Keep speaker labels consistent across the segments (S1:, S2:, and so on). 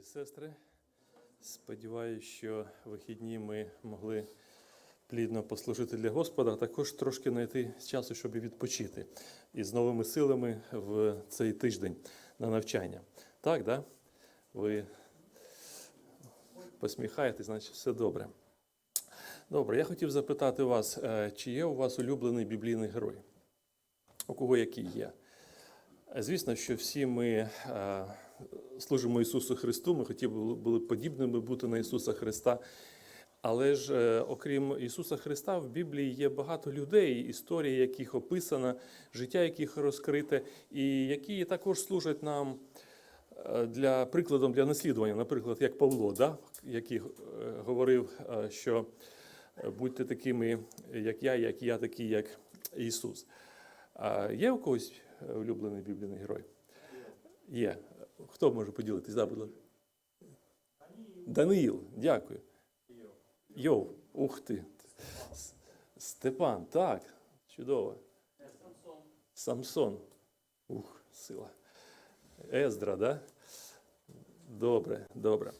S1: і сестри. Сподіваюсь, що вихідні ми могли плідно послужити для Господа, а також трошки знайти часу, щоб відпочити і з новими силами в цей тиждень на навчання. Так, да? Ви посміхаєтесь, значить все добре. Добре, я хотів запитати вас, е, чи є у вас улюблений біблійний герой? У кого який є? Звісно, що всі ми е, служимо Ісусу Христу, ми хотіли були подібними бути на Ісуса Христа. Але ж, е, окрім Ісуса Христа, в Біблії є багато людей, історії, яких описано, життя яких розкрите, і які також служать нам е, для прикладом для наслідування, наприклад, як Павло, да? який е, говорив, що будьте такими, як я, як я, такий, як Ісус. Є у когось улюблений біблійний герой? Є. Хто може поділитись? Да, будь ласка. Даниїл, дякую. Йов, ух ти. Степан, так, чудово. Самсон. Ух, сила. Ездра, да? Добре, добре.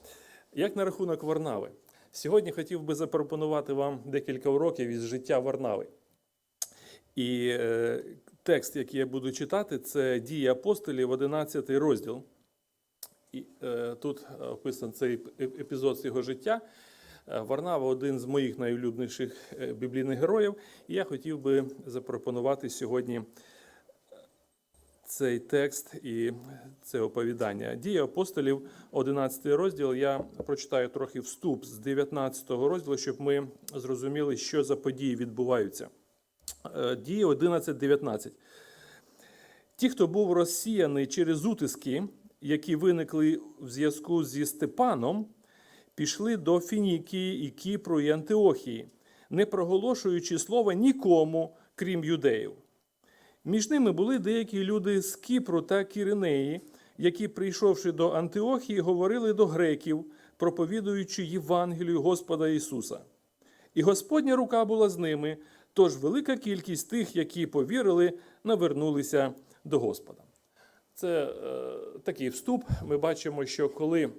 S1: Як на рахунок Варнави? Сьогодні хотів би запропонувати вам декілька уроків із життя Варнави. І е, текст, який я буду читати, це дії апостолів, 11 розділ. Е, тут описаний цей епізод з його життя. Е, Варнава один з моїх найулюбленіших е, біблійних героїв. І я хотів би запропонувати сьогодні цей текст і це оповідання. Дії апостолів, 11 розділ. Я прочитаю трохи вступ з 19 розділу, щоб ми зрозуміли, що за події відбуваються. Е, Дії 11.19. Ті, хто був розсіяний через утиски, які виникли в зв'язку зі Степаном, пішли до Фінікії і Кіпру і Антиохії, не проголошуючи слова нікому, крім юдеїв. Між ними були деякі люди з Кіпру та Кіринеї, які, прийшовши до Антиохії, говорили до греків, проповідуючи Євангелію Господа Ісуса. І Господня рука була з ними, тож велика кількість тих, які повірили, навернулися до Господа. Це е, такий вступ. Ми бачимо, що коли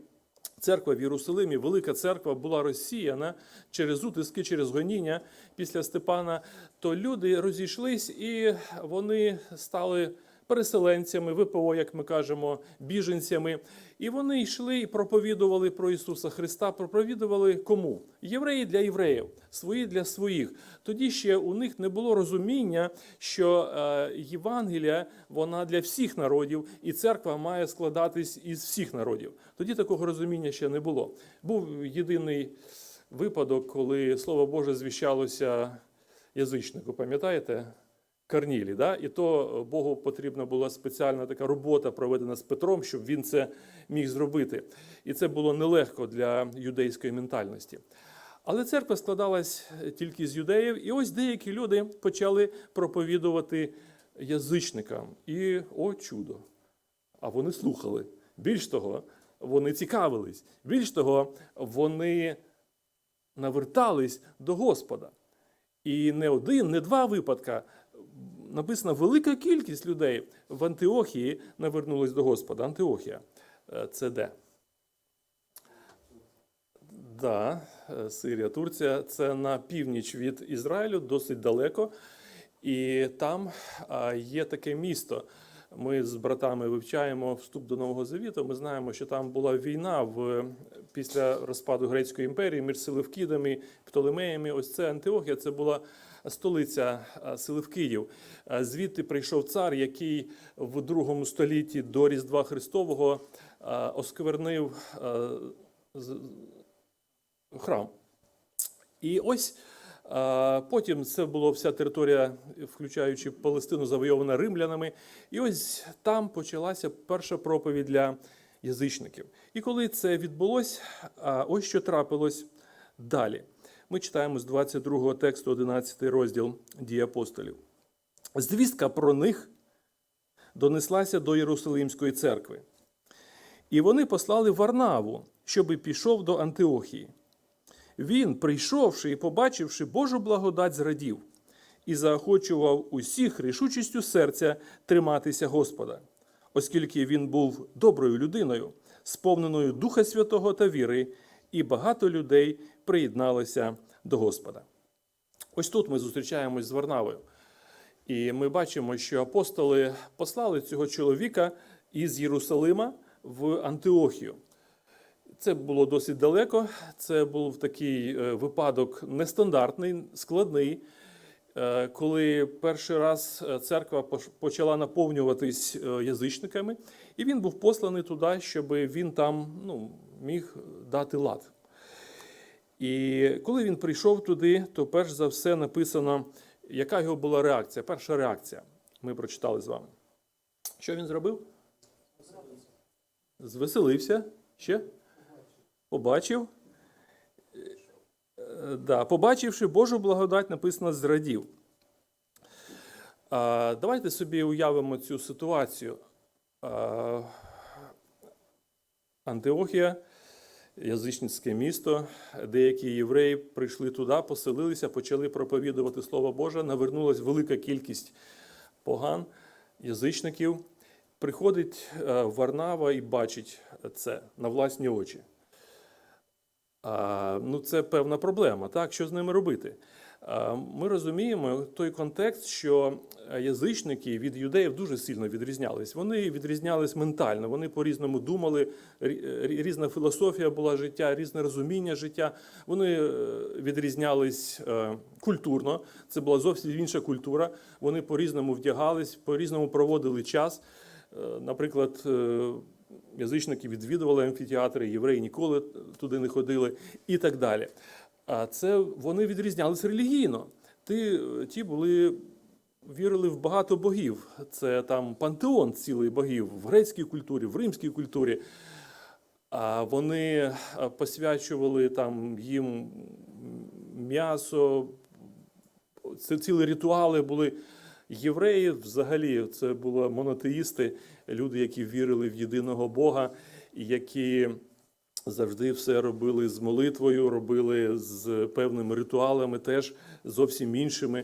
S1: церква в Єрусалимі, велика церква була розсіяна через утиски, через гоніння після Степана, то люди розійшлись і вони стали переселенцями, ВПО, як ми кажемо, біженцями. І вони йшли і проповідували про Ісуса Христа. Проповідували кому? Євреї для євреїв, свої для своїх. Тоді ще у них не було розуміння, що е, Євангелія вона для всіх народів, і церква має складатись із всіх народів. Тоді такого розуміння ще не було. Був єдиний випадок, коли Слово Боже звіщалося язичнику, пам'ятаєте? Карнілі, да? і то Богу потрібна була спеціальна така робота, проведена з Петром, щоб він це міг зробити. І це було нелегко для юдейської ментальності. Але церква складалась тільки з юдеїв, і ось деякі люди почали проповідувати язичникам. І о чудо! А вони слухали. Більш того, вони цікавились. Більш того, вони навертались до Господа. І не один, не два випадка. Написано, велика кількість людей в Антиохії навернулись до Господа. Антиохія е, це де? Да, е, Сирія, Турція це на північ від Ізраїлю, досить далеко. І там є таке місто. Ми з братами вивчаємо вступ до Нового Завіту. Ми знаємо, що там була війна в, після розпаду Грецької імперії між Селевкідами, Птолемеями. Ось це Антиохія, це була столиця а, Селевкидів. А, Звідти прийшов цар, який в другому столітті до Різдва Христового осквернив з- храм. І ось потім це була вся територія, включаючи Палестину, завойована римлянами. І ось там почалася перша проповідь для язичників. І коли це відбулось, ось що трапилось далі. Ми читаємо з 22 тексту 11 розділ дії апостолів. Звістка про них донеслася до Єрусалимської церкви. І вони послали Варнаву, щоби пішов до Антиохії. Він, прийшовши і побачивши Божу благодать, зрадів і заохочував усіх рішучістю серця триматися Господа, оскільки він був доброю людиною, сповненою Духа Святого та віри, і багато людей приєдналися до Господа. Ось тут ми зустрічаємось з Варнавою. І ми бачимо, що апостоли послали цього чоловіка із Єрусалима в Антиохію. Це було досить далеко. Це був такий е, випадок нестандартний, складний. Е, Коли перший раз е, церква почала наповнюватись е, язичниками, і він був посланий туди, щоб він там ну, міг дати лад. І коли він прийшов туди, то перш за все написано, яка його була реакція. Перша реакція. Ми прочитали з вами. Що він зробив? Звеселився. Ще? Побачив. Да, побачивши Божу благодать, написано зрадів. А, Давайте собі уявимо цю ситуацію. А, Антиохія, язичницьке місто, деякі євреї прийшли туди, поселилися, почали проповідувати Слово Боже. Навернулась велика кількість поган, язичників. Приходить е, Варнава і бачить це на власні очі. Ну, це певна проблема. Так, що з ними робити? Ми розуміємо той контекст, що язичники від юдеїв дуже сильно відрізнялись. Вони відрізнялись ментально, вони по-різному думали, рі- рі- різна філософія була життя, різне розуміння життя. Вони е, відрізнялись е, культурно. Це була зовсім інша культура. Вони по-різному вдягались, по-різному проводили час. Е, Наприклад, е, язичники відвідували амфітеатри, євреї ніколи туди не ходили і так далі. А це вони відрізнялись релігійно. Ті, ті були. Вірили в багато богів. Це там пантеон цілий богів в грецькій культурі, в римській культурі. А вони посвячували там їм м'ясо, це цілі ритуали були. Євреї взагалі це були монотеїсти, люди, які вірили в єдиного Бога, які завжди все робили з молитвою, робили з певними ритуалами, теж зовсім іншими.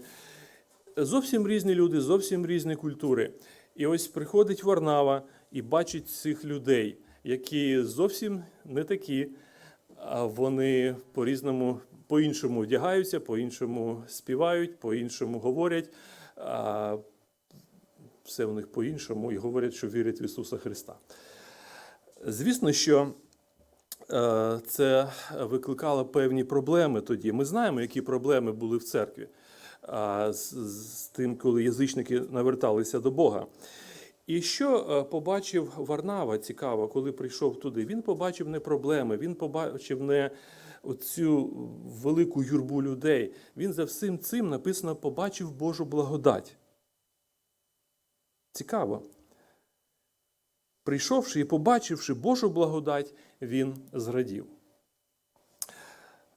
S1: Зовсім різні люди, зовсім різні культури. І ось приходить Варнава і бачить цих людей, які зовсім не такі, а вони по-різному, по-іншому вдягаються, по-іншому співають, по-іншому говорять. А все в них по-іншому і говорять, що вірять в Ісуса Христа. Звісно, що е, це викликало певні проблеми тоді. Ми знаємо, які проблеми були в церкві з, з тим, коли язичники наверталися до Бога. І що е, побачив Варнава цікаво, коли прийшов туди? Він побачив не проблеми, він побачив не оцю велику юрбу людей. Він за всім цим написано побачив Божу благодать. Цікаво. Прийшовши і побачивши Божу благодать, він зрадів.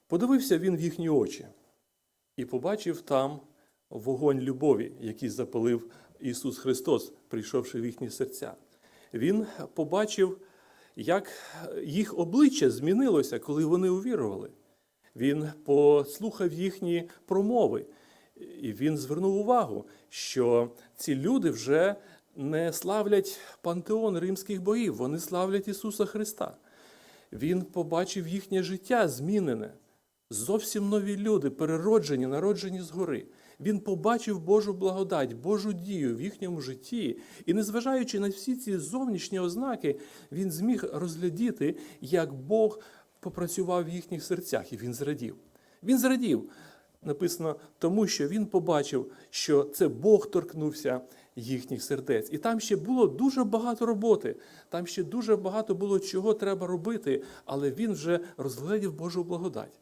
S1: Подивився він в їхні очі і побачив там вогонь любові, який запалив Ісус Христос, прийшовши в їхні серця. Він побачив, як їх обличчя змінилося, коли вони увірували. Він послухав їхні промови, і він звернув увагу, що ці люди вже не славлять пантеон римських богів, вони славлять Ісуса Христа. Він побачив їхнє життя змінене. Зовсім нові люди, перероджені, народжені згори. Він побачив Божу благодать, Божу дію в їхньому житті. І незважаючи на всі ці зовнішні ознаки, він зміг розглядіти, як Бог попрацював в їхніх серцях, і він зрадів. Він зрадів, написано, тому що він побачив, що це Бог торкнувся їхніх сердець. І там ще було дуже багато роботи, там ще дуже багато було чого треба робити, але він вже розглядів Божу благодать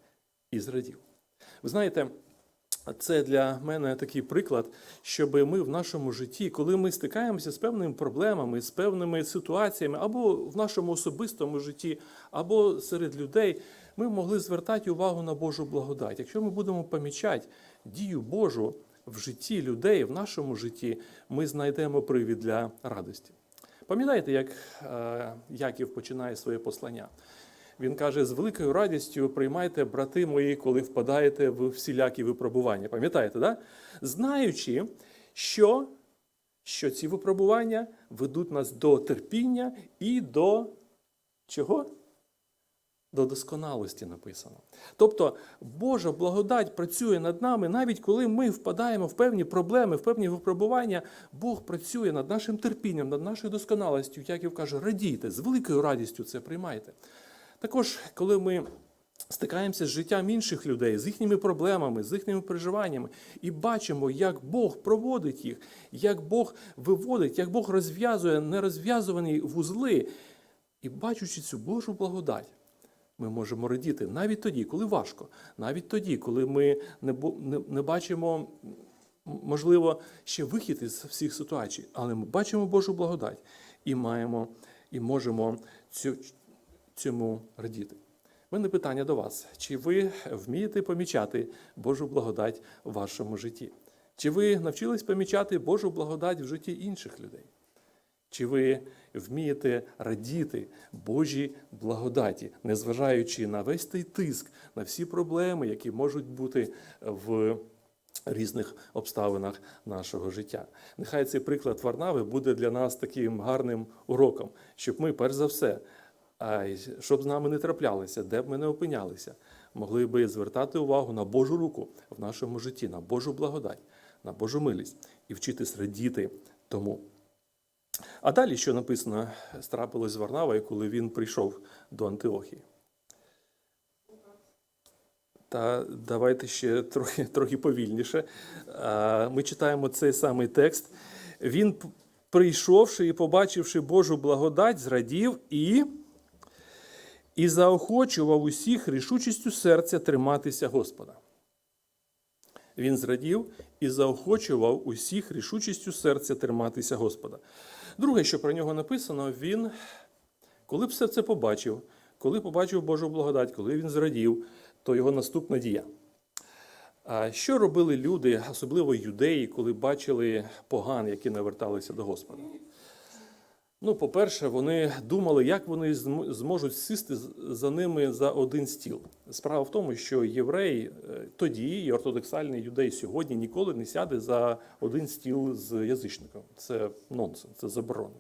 S1: і зрадів. Ви знаєте, це для мене такий приклад, щоб ми в нашому житті, коли ми стикаємося з певними проблемами, з певними ситуаціями, або в нашому особистому житті, або серед людей, ми могли звертати увагу на Божу благодать. Якщо ми будемо помічати дію Божу в житті людей, в нашому житті, ми знайдемо привід для радості. Пам'ятаєте, як е, Яків починає своє послання? Він каже: з великою радістю приймайте, брати мої, коли впадаєте в всілякі випробування. Пам'ятаєте, да? знаючи, що, що ці випробування ведуть нас до терпіння і до Чого? До досконалості написано. Тобто Божа благодать працює над нами, навіть коли ми впадаємо в певні проблеми, в певні випробування, Бог працює над нашим терпінням, над нашою досконалістю. Яків каже, радійте, з великою радістю це приймайте. Також, коли ми стикаємося з життям інших людей, з їхніми проблемами, з їхніми переживаннями, і бачимо, як Бог проводить їх, як Бог виводить, як Бог розв'язує нерозв'язувані вузли, і бачучи цю Божу благодать. Ми можемо радіти навіть тоді, коли важко, навіть тоді, коли ми не, не, не бачимо, можливо, ще вихід із всіх ситуацій, але ми бачимо Божу благодать і маємо і можемо цю, цьому радіти. У мене питання до вас: чи ви вмієте помічати Божу благодать в вашому житті? Чи ви навчились помічати Божу благодать в житті інших людей? Чи ви вмієте радіти Божій благодаті, незважаючи на весь той тиск, на всі проблеми, які можуть бути в різних обставинах нашого життя? Нехай цей приклад Варнави буде для нас таким гарним уроком, щоб ми, перш за все, щоб з нами не траплялося, де б ми не опинялися, могли би звертати увагу на Божу руку в нашому житті, на Божу благодать, на Божу милість і вчитись радіти тому. А далі, що написано, страпилось з Варнавою, коли він прийшов до Антиохії. Та давайте ще трохи, трохи повільніше. Ми читаємо цей самий текст. Він, прийшовши і побачивши Божу благодать, зрадів і, і заохочував усіх рішучістю серця триматися Господа. Він зрадів і заохочував усіх рішучістю серця триматися Господа. Друге, що про нього написано, він, коли все це побачив, коли побачив Божу благодать, коли він зрадів, то його наступна дія. Що робили люди, особливо юдеї, коли бачили поган, які наверталися до Господа? Ну, по-перше, вони думали, як вони зможуть сісти за ними за один стіл. Справа в тому, що єврей е, тоді і ортодоксальний юдей сьогодні ніколи не сяде за один стіл з язичником. Це нонсенс, це заборонено.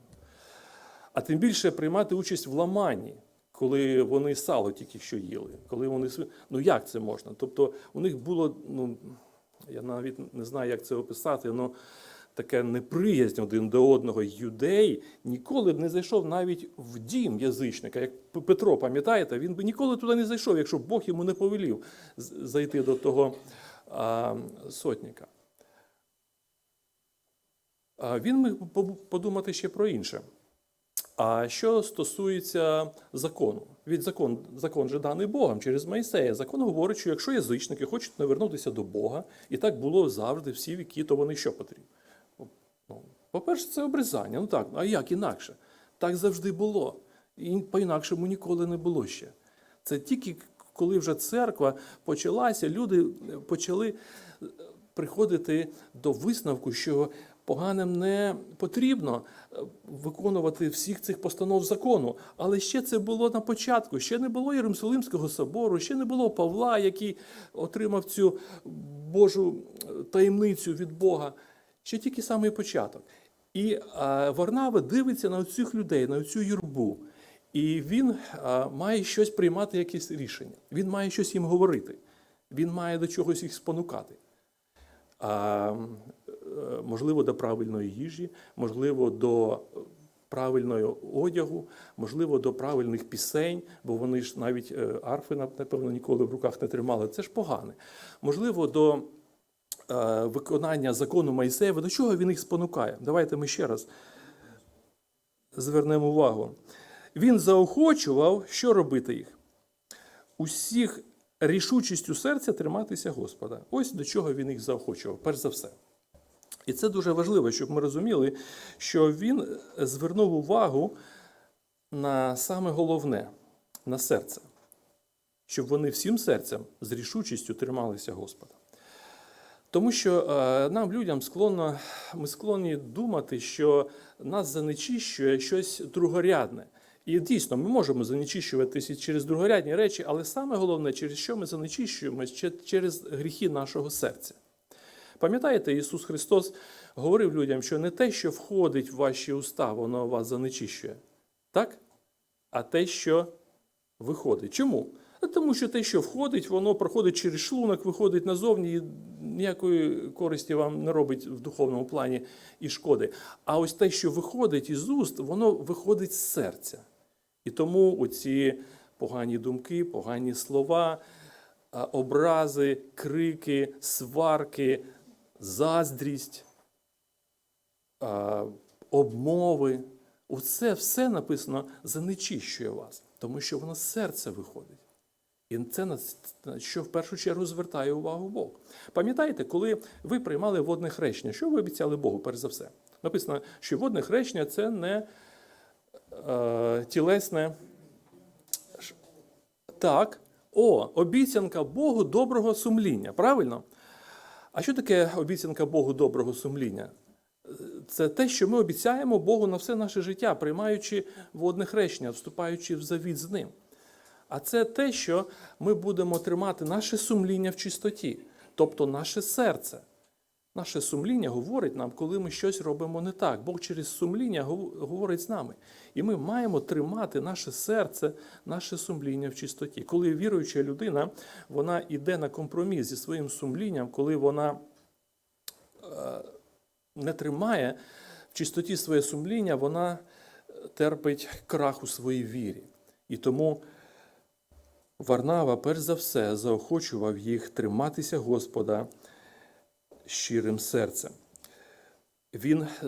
S1: А тим більше приймати участь в ламанні, коли вони сало тільки що їли, коли вони ну як це можна? Тобто у них було, ну я навіть не знаю, як це описати, ну таке неприязнь один до одного. Юдей ніколи б не зайшов навіть в дім язичника. Як Петро, пам'ятаєте, він би ніколи туди не зайшов, якщо Бог йому не повелів зайти до того а, сотника. А Він міг подумати ще про інше. А що стосується закону, від закон, закон же даний Богом через Моїсея. Закон говорить, що якщо язичники хочуть повернутися до Бога, і так було завжди всі віки, то вони що потрібно? По-перше, це обрізання. Ну так, а як інакше? Так завжди було. І по-інакшому ніколи не було ще. Це тільки коли вже церква почалася, люди почали е, приходити до висновку, що поганим не потрібно е, виконувати всіх цих постанов закону. Але ще це було на початку. Ще не було Єрусалимського собору, ще не було Павла, який отримав цю Божу е, таємницю від Бога. Ще тільки самий початок. І а, Варнава дивиться на цих людей, на цю юрбу. І він а, має щось приймати, якесь рішення. Він має щось їм говорити. Він має до чогось їх спонукати. А, е, можливо, до правильної їжі, можливо, до правильного одягу, можливо, до правильних пісень, бо вони ж навіть е, арфи, напевно, ніколи в руках не тримали. Це ж погане. Можливо, до е, виконання закону Майсеєва, до чого він їх спонукає? Давайте ми ще раз звернемо увагу. Він заохочував, що робити їх? Усіх рішучістю серця триматися Господа. Ось до чого він їх заохочував, перш за все. І це дуже важливо, щоб ми розуміли, що він звернув увагу на саме головне на серце, щоб вони всім серцем з рішучістю трималися Господа. Тому що е, нам, людям, склонно, ми склонні думати, що нас занечищує щось другорядне. І дійсно, ми можемо занечищуватися через другорядні речі, але саме головне, через що ми занечищуємо, через гріхи нашого серця. Пам'ятаєте, Ісус Христос говорив людям, що не те, що входить в ваші уста, воно вас занечищує. Так? а те, що виходить. Чому? Тому що те, що входить, воно проходить через шлунок, виходить назовні, і ніякої користі вам не робить в духовному плані і шкоди. А ось те, що виходить із уст, воно виходить з серця. І тому оці погані думки, погані слова, образи, крики, сварки, заздрість, обмови. Оце все написано занечищує вас, тому що воно з серця виходить. І це на що в першу чергу звертає увагу Бог. Пам'ятаєте, коли ви приймали водне хрещення, що ви обіцяли Богу, перш за все? Написано, що водне хрещення це не е, тілесне. Так, о, обіцянка Богу доброго сумління. Правильно? А що таке обіцянка Богу доброго сумління? Це те, що ми обіцяємо Богу на все наше життя, приймаючи водне хрещення, вступаючи в завіт з ним. А це те, що ми будемо тримати наше сумління в чистоті, тобто наше серце. Наше сумління говорить нам, коли ми щось робимо не так. Бог через сумління говорить з нами. І ми маємо тримати наше серце, наше сумління в чистоті. Коли віруюча людина вона йде на компроміс зі своїм сумлінням, коли вона е, не тримає в чистоті своє сумління, вона терпить крах у своїй вірі. І тому Варнава, перш за все, заохочував їх триматися Господа щирим серцем. Він е,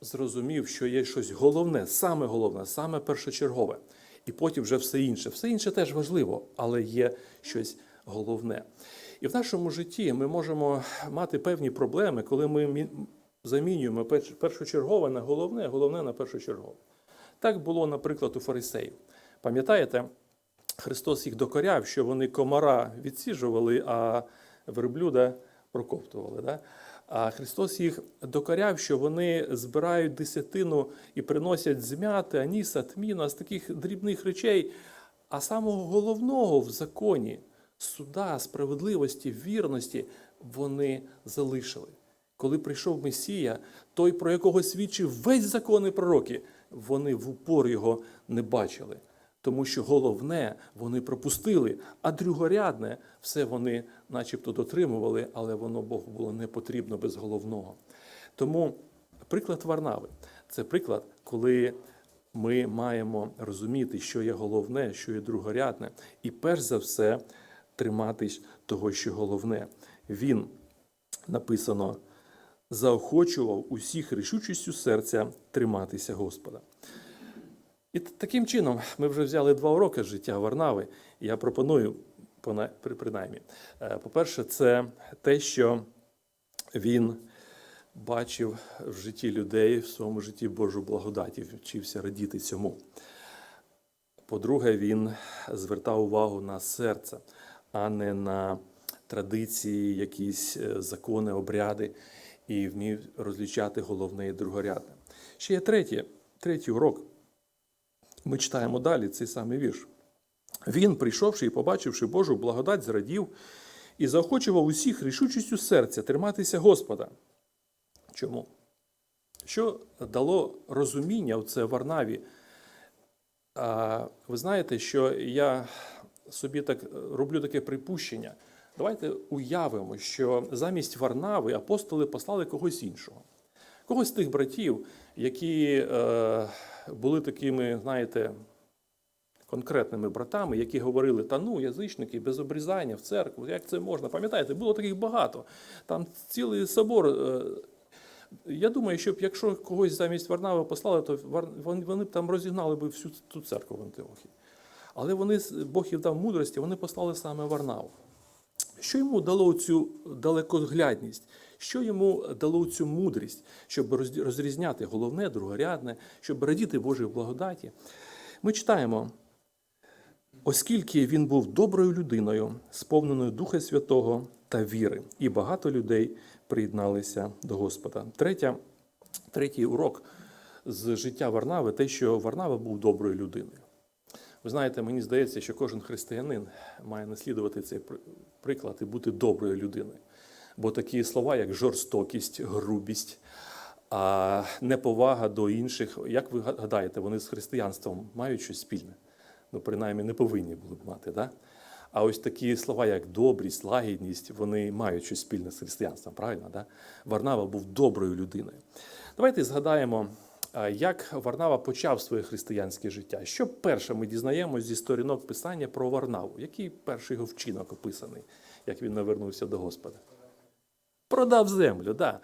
S1: зрозумів, що є щось головне, саме головне, саме першочергове. І потім вже все інше. Все інше теж важливо, але є щось головне. І в нашому житті ми можемо мати певні проблеми, коли ми замінюємо першочергове на головне, головне на першочергове. Так було, наприклад, у фарисеїв. Пам'ятаєте, Христос їх докоряв, що вони комара відсіжували, а верблюда проковтували. Да? А Христос їх докоряв, що вони збирають десятину і приносять з м'яти, аніса, тміна, з таких дрібних речей. А самого головного в законі суда, справедливості, вірності вони залишили. Коли прийшов Месія, той, про якого свідчив весь закон і пророки, вони в упор його не бачили. Тому що головне вони пропустили, а другорядне все вони начебто дотримували, але воно Богу було не потрібно без головного. Тому приклад Варнави це приклад, коли ми маємо розуміти, що є головне, що є другорядне, і перш за все триматись того, що головне. Він написано заохочував усіх рішучістю серця триматися Господа. І таким чином ми вже взяли два уроки з життя Варнави. Я пропоную, принаймні, Е, по-перше, це те, що він бачив в житті людей, в своєму житті Божу благодаті, вчився радіти цьому. По-друге, він звертав увагу на серце, а не на традиції, якісь е, закони, обряди, і вмів розлічати головне і другорядне. Ще є третє, третій урок. Ми читаємо далі цей самий вірш. Він, прийшовши і побачивши Божу благодать, зрадів і заохочував усіх рішучістю серця триматися Господа. Чому? Що дало розуміння в це Варнаві? Ви знаєте, що я собі так роблю таке припущення. Давайте уявимо, що замість Варнави апостоли послали когось іншого. Когось з тих братів, які е, були такими, знаєте, конкретними братами, які говорили, та ну, язичники, без обрізання в церкву, як це можна? Пам'ятаєте, було таких багато. Там цілий собор. е, Я думаю, що б якщо когось замість Варнави послали, то вони б там розігнали б всю ту церкву в Антиохії. Але вони, Бог їм дав мудрості, вони послали саме Варнаву. Що йому дало цю далекоглядність? Що йому дало цю мудрість, щоб розрізняти головне, другорядне, щоб радіти Божій благодаті? Ми читаємо, оскільки він був доброю людиною, сповненою Духа Святого та віри, і багато людей приєдналися до Господа. Третя, третій урок з життя Варнави те, що Варнава був доброю людиною. Ви знаєте, мені здається, що кожен християнин має наслідувати цей приклад і бути доброю людиною. Бо такі слова, як жорстокість, грубість, неповага до інших. Як ви гадаєте, вони з християнством мають щось спільне? Ну, принаймні, не повинні були б мати. Да? А ось такі слова, як добрість, лагідність, вони мають щось спільне з християнством, правильно? Да? Варнава був доброю людиною. Давайте згадаємо, як Варнава почав своє християнське життя. Що перше ми дізнаємось зі сторінок писання про Варнаву? Який перший його вчинок описаний, як він навернувся до Господа? Продав землю. Да.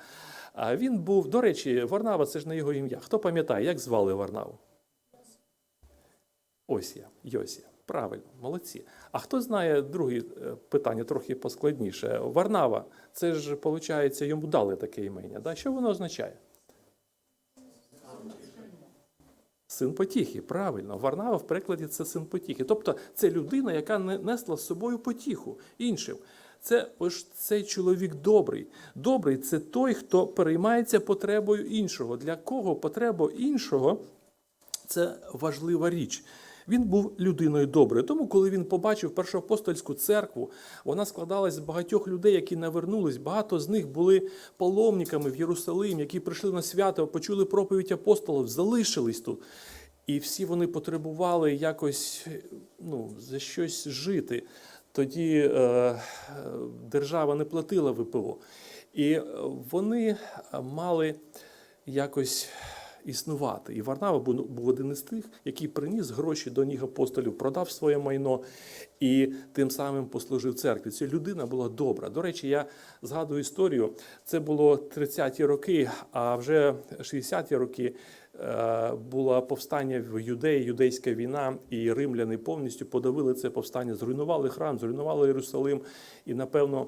S1: А він був, до речі, Варнава це ж не його ім'я. Хто пам'ятає, як звали Варнаву? Ось я, Йосія. Правильно, молодці. А хто знає друге е, питання, трохи поскладніше? Варнава, це ж, виходить, йому дали таке імення. Да? Що воно означає? Син потіхи, правильно. Варнава в перекладі це син потіхи. Тобто це людина, яка не- несла з собою потіху іншим. Це ось цей чоловік добрий. Добрий це той, хто переймається потребою іншого. Для кого потреба іншого це важлива річ. Він був людиною доброю. Тому, коли він побачив першоапостольську церкву, вона складалась з багатьох людей, які навернулись. Багато з них були паломниками в Єрусалим, які прийшли на свято, почули проповідь апостолів, залишились тут. І всі вони потребували якось ну, за щось жити. Тоді е, е, держава не платила ВПО. І е, вони мали якось існувати. І Варнава був один із тих, який приніс гроші до ніг апостолів, продав своє майно і тим самим послужив церкві. Ця людина була добра. До речі, я згадую історію. Це було 30-ті роки, а вже 60-ті роки. Е, Було повстання в Юдеї, юдейська війна, і римляни повністю подавили це повстання, зруйнували храм, зруйнували Єрусалим. І напевно,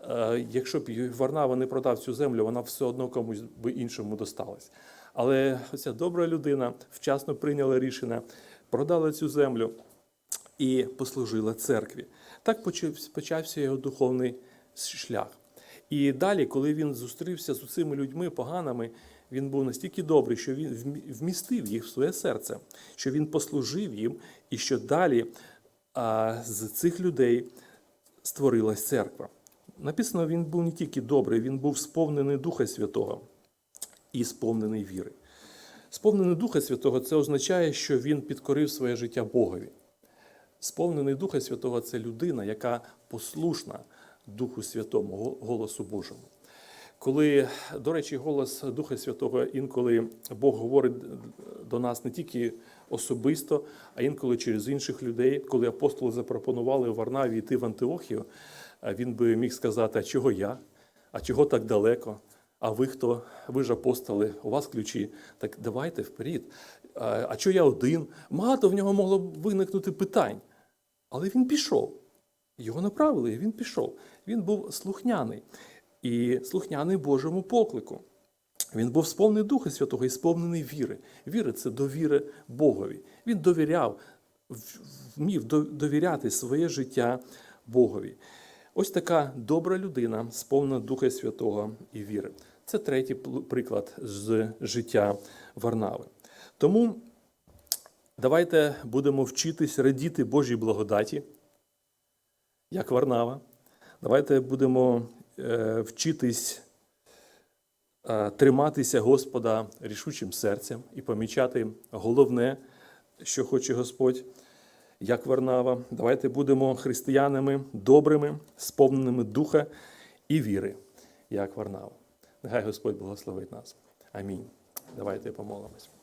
S1: е, якщо б Варнава не продав цю землю, вона все одно комусь би іншому досталась. Але оця добра людина вчасно прийняла рішення, продала цю землю і послужила церкві. Так почав- почався його духовний шлях. І далі, коли він зустрівся з цими людьми поганими, він був настільки добрий, що він вмістив їх в своє серце, що він послужив їм, і що далі а, з цих людей створилась церква. Написано, він був не тільки добрий, він був сповнений Духа Святого і сповнений віри. Сповнений Духа Святого це означає, що він підкорив своє життя Богові. Сповнений Духа Святого це людина, яка послушна Духу Святому, голосу Божому. Коли, до речі, голос Духа Святого інколи Бог говорить до нас не тільки особисто, а інколи через інших людей. Коли апостоли запропонували Варнаві йти в Антиохію, він би міг сказати, а чого я? А чого так далеко? А ви хто? Ви ж апостоли, у вас ключі. Так давайте вперед. А, а чого я один? Багато в нього могло б виникнути питань. Але він пішов. Його направили, і він пішов. Він був слухняний і слухняний Божому поклику. Він був сповнений Духа Святого і сповнений віри. Віри це довіри Богові. Він довіряв, вмів довіряти своє життя Богові. Ось така добра людина, сповнена Духа Святого і віри. Це третій приклад з життя Варнави. Тому давайте будемо вчитись радіти Божій благодаті, як Варнава. Давайте будемо вчитись е, триматися Господа рішучим серцем і помічати головне, що хоче Господь, як Варнава. Давайте будемо християнами добрими, сповненими духа і віри, як Варнава. Нехай Господь благословить нас. Амінь. Давайте помолимось.